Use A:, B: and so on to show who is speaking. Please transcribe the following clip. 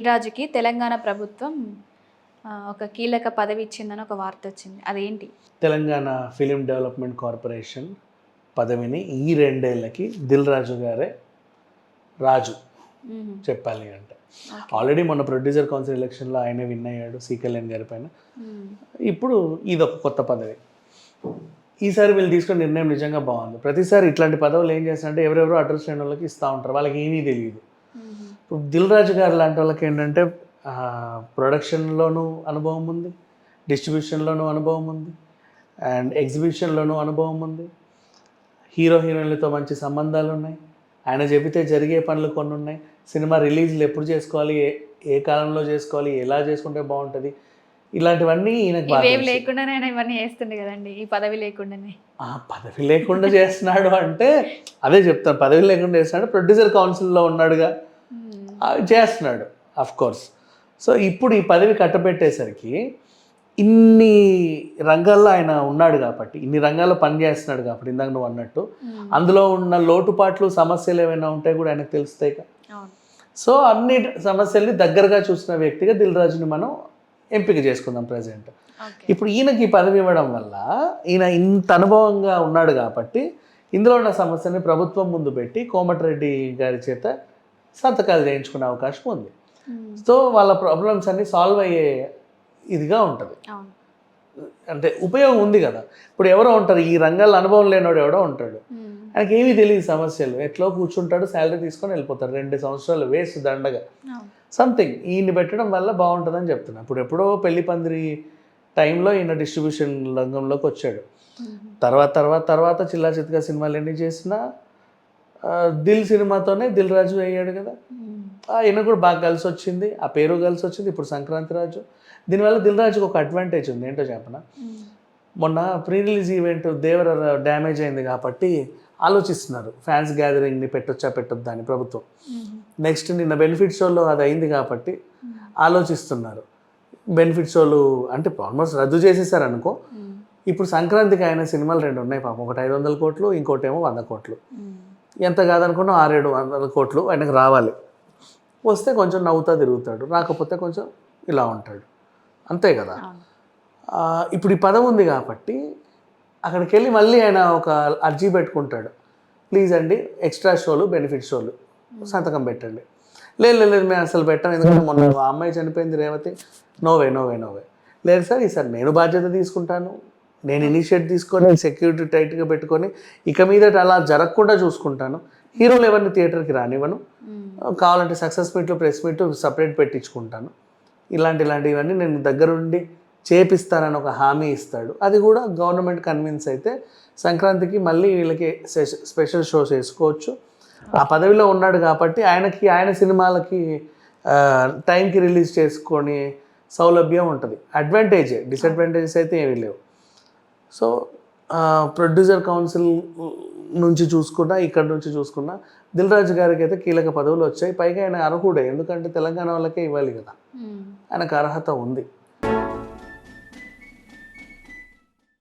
A: రాజుకి తెలంగాణ ప్రభుత్వం ఒక కీలక పదవి ఇచ్చిందని ఒక వార్త వచ్చింది. అదేంటి?
B: తెలంగాణ ఫిలిం డెవలప్మెంట్ కార్పొరేషన్ పదవిని ఈ రెండేళ్ళకి దిల్ రాజు గారే రాజు. చెప్పాలి అంటే. ఆల్రెడీ మొన్న ప్రొడ్యూసర్ కౌన్సిల్ ఎలక్షన్లో ఆయనే విన్ అయ్యాడు సి కళ్యాణ్ గారి పైన. ఇప్పుడు ఇది ఒక కొత్త పదవి. ఈసారి వీళ్ళు తీసుకున్న నిర్ణయం నిజంగా బాగుంది. ప్రతిసారి ఇట్లాంటి పదవులు ఏం చేస్తారంటే ఎవరెవరో అడ్రస్ లేని వాళ్ళకి ఇస్తూ ఉంటారు. వాళ్ళకి ఏమీ తెలియదు దిల్ రాజు గారు లాంటి వాళ్ళకి ఏంటంటే ప్రొడక్షన్లోనూ అనుభవం ఉంది డిస్ట్రిబ్యూషన్లోనూ అనుభవం ఉంది అండ్ ఎగ్జిబిషన్లోనూ అనుభవం ఉంది. హీరో హీరోయిన్లతో మంచి సంబంధాలు ఉన్నాయి. ఆయన చెబితే జరిగే పనులు కొన్ని ఉన్నాయి. సినిమా రిలీజ్లు ఎప్పుడు చేసుకోవాలి ఏ ఏ కాలంలో చేసుకోవాలి ఎలా చేసుకుంటే బాగుంటుంది ఇలాంటివన్నీ ఈయనకు.
A: లేకుండానే ఆయన ఇవన్నీ చేస్తుండే కదండి ఈ పదవి లేకుండానే.
B: ఆ, పదవి లేకుండా చేస్తున్నాడు అంటే అదే చెప్తాను పదవి లేకుండా చేస్తున్నాడు ప్రొడ్యూసర్ కౌన్సిల్లో ఉన్నాడుగా. చేస్తున్నాడు అఫ్ కోర్స్ సో ఇప్పుడు ఈ పదవి కట్టబెట్టేసరికి ఇన్ని రంగాల్లో ఆయన ఉన్నాడు కాబట్టి ఇన్ని రంగాల్లో పనిచేస్తున్నాడు కాబట్టి ఇందాక నువ్వు అన్నట్టు
A: మ్మ్.
B: అందులో ఉన్న లోటుపాట్లు సమస్యలు ఏమైనా ఉంటే కూడా ఆయనకు తెలుస్తాయి కదా. సో అన్ని సమస్యల్ని దగ్గరగా చూసిన వ్యక్తిగా దిల్ రాజుని మనం ఎంపిక చేసుకుందాం ప్రజెంట్ ఇప్పుడు ఈయనకి ఈ పదవి ఇవ్వడం వల్ల ఈయన ఇంత అనుభవంగా ఉన్నాడు కాబట్టి ఇందులో ఉన్న సమస్యని ప్రభుత్వం ముందు పెట్టి కోమటిరెడ్డి గారి చేత సంతకాలు చేయించుకునే అవకాశం ఉంది.
A: మ్మ్.
B: సో వాళ్ళ ప్రాబ్లమ్స్ అన్ని సాల్వ్ అయ్యే ఇదిగా ఉంటుంది. అంటే ఉపయోగం ఉంది కదా. ఇప్పుడు ఎవరో ఉంటారు ఈ రంగాల్లో అనుభవం లేనివాడు ఎవడో ఉంటాడు.
A: మ్మ్.
B: ఆయనకి ఏమీ తెలియదు సమస్యలు. ఎట్లో కూర్చుంటాడు శాలరీ తీసుకొని వెళ్ళిపోతాడు. రెండు సంవత్సరాలు వేస్ట్ దండగా. సంథింగ్ ఈయన్ని పెట్టడం వల్ల బాగుంటుందని చెప్తున్నా. ఇప్పుడు ఎప్పుడో పెళ్ళి పందిరి టైంలో ఈయన డిస్ట్రిబ్యూషన్ రంగంలోకి వచ్చాడు.
A: మ్మ్.
B: తర్వాత తర్వాత తర్వాత చిల్లా చిత్గా సినిమాలు ఎన్ని చేసినా దిల్ సినిమాతోనే దిల్ రాజు అయ్యాడు కదా. ఆయన కూడా బాగా కలిసి వచ్చింది ఆ పేరు కలిసి వచ్చింది ఇప్పుడు సంక్రాంతి రాజు దీనివల్ల దిల్ రాజుకి ఒక అడ్వాంటేజ్ ఉంది ఏంటో చెప్పనా. మొన్న pre release event Devara damage అయింది కాబట్టి ఆలోచిస్తున్నారు ఫ్యాన్స్ గ్యాదరింగ్ని పెట్టొచ్చా పెట్టొద్దా అని ప్రభుత్వం. నెక్స్ట్ నిన్న బెనిఫిట్ షోలో అది అయింది కాబట్టి ఆలోచిస్తున్నారు బెనిఫిట్ షోలు అంటే ఆల్మోస్ట్ రద్దు చేసేసారు అనుకో. ఇప్పుడు సంక్రాంతికి ఆయన సినిమాలు రెండు ఉన్నాయి పాపం ఒకటి ఐదు వందల కోట్లు ఇంకోటి ఏమో వంద కోట్లు. ఎంత కాదనుకున్నా ఆరేడు వందల కోట్లు ఆయనకు రావాలి. వస్తే కొంచెం నవ్వుతా తిరుగుతాడు రాకపోతే కొంచెం ఇలా ఉంటాడు. అంతే కదా?
A: అవును.
B: ఆ, ఇప్పుడు ఈ పదం ఉంది కాబట్టి అక్కడికి వెళ్ళి మళ్ళీ ఆయన ఒక అర్జీ పెట్టుకుంటాడు. ప్లీజ్ అండి ఎక్స్ట్రా షోలు బెనిఫిట్ షోలు సంతకం పెట్టండి. లేదు లేదు లేదు, మేము అసలు పెట్టాం ఎందుకంటే మొన్న ఆ అమ్మాయి చనిపోయింది రేవతి. నోవే నోవే నోవే. లేదు సార్ ఈసారి నేను బాధ్యత తీసుకుంటాను. నేను ఇనిషియేట్ తీసుకొని సెక్యూరిటీ టైట్గా పెట్టుకొని ఇక మీద అలా జరగకుండా చూసుకుంటాను. హీరోలు ఎవరిని థియేటర్కి రానివ్వను.
A: మ్మ్.
B: కావాలంటే సక్సెస్ మీట్లు ప్రెస్ మీట్లు సపరేట్ పెట్టించుకుంటాను. ఇలాంటి ఇలాంటివన్నీ నేను దగ్గరుండి చేపిస్తానని ఒక హామీ ఇస్తాడు. అది కూడా గవర్నమెంట్ కన్విన్స్ అయితే సంక్రాంతికి మళ్ళీ వీళ్ళకి స్పెషల్ షోస్ వేసుకోవచ్చు. ఆ పదవిలో ఉన్నాడు కాబట్టి ఆయనకి ఆయన సినిమాలకి టైంకి రిలీజ్ చేసుకొని సౌలభ్యం ఉంటుంది. అడ్వాంటేజే డిసడ్వాంటేజెస్ అయితే ఏమీ లేవు. సో ప్రొడ్యూసర్ కౌన్సిల్ నుంచి చూసుకున్నా ఇక్కడ నుంచి చూసుకున్నా దిల్ రాజు గారికి అయితే కీలక పదవులు వచ్చాయి. పైగా ఆయన అర్హుడే. ఎందుకంటే తెలంగాణ వాళ్ళకే ఇవ్వాలి కదా. ఆయనకు అర్హత ఉంది.